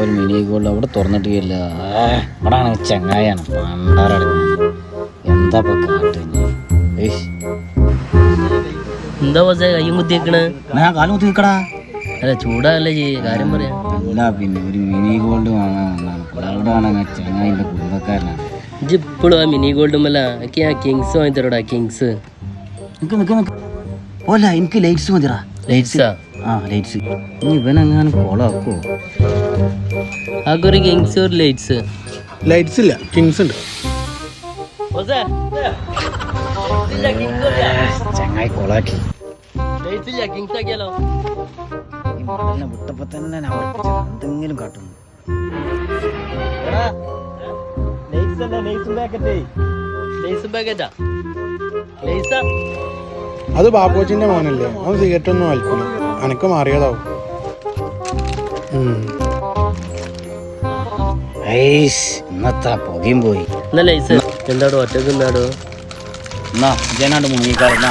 ഒരു mini gold അവിടെ തുറന്നിട്ടില്ല. അവിടെ ആണെങ്കിൽ ചങ്ങായാണ് പണ്ടാറടങ്ങ എന്താ കാട്ടുഞ്ഞ് എന്താ പോസേ കയ്യും കുത്തിയേക്കണ് ഞാൻ കാലം കുത്തി നിൽക്കടാ അല്ല ചൂടാല്ലേ ചെയ്യ് കാര്യം പറയാ. അല്ല പിന്നെ ഒരു മിനി ഗോൾഡ് വാങ്ങാൻ വന്നാണ് കുടുംബക്കാരനാണ് ഇജ്ജ് ഇപ്പോഴും ആ മിനി ഗോൾഡുമല്ല എനിക്ക് ആ കിങ്സ് വാങ്ങി തരോടാ കിങ്സ്. നിക്ക് നിക്ക് നിക്ക്. ഓല എനിക്ക് ലൈറ്റ്സ് മതിടാ. ലൈറ്റ്സാ? ആ ലൈറ്റ്സ് ഇനി ഇവനെങ്ങാനും കോളാക്കോ ലൈറ്റ്സ് ഒരു കിങ്സ് ഒരു ലൈറ്റ്സ് ലൈറ്റ്സ് ഇല്ല കിങ്സ് ഉണ്ട്. ചങ്ങായി കോളാക്കി ലൈറ്റ്സ് ഇല്ല കിങ്സ് ആക്കിയാലോ? വിട്ടപ്പോ തന്നെ ഞാൻ ഉറപ്പിച്ചത് എന്തെങ്കിലും കാട്ടുന്നു. ലൈസ് പാക്കറ്റാ ലൈസാ അത് ബാബോച്ചിന്റെ മോനല്ലേ? അവൻ സിഗരറ്റ് ഒന്നും വലിക്കൂല അനക്ക് മാറിയതാവും. ഇന്നത്തെ പുകയും പോയി. എന്നാ ലൈസ് എന്താടോ ഒറ്റയ്ക്ക് എന്നാടോ എന്നാ ജനാണ്ട് മുങ്ങിക്കാരെന്നാ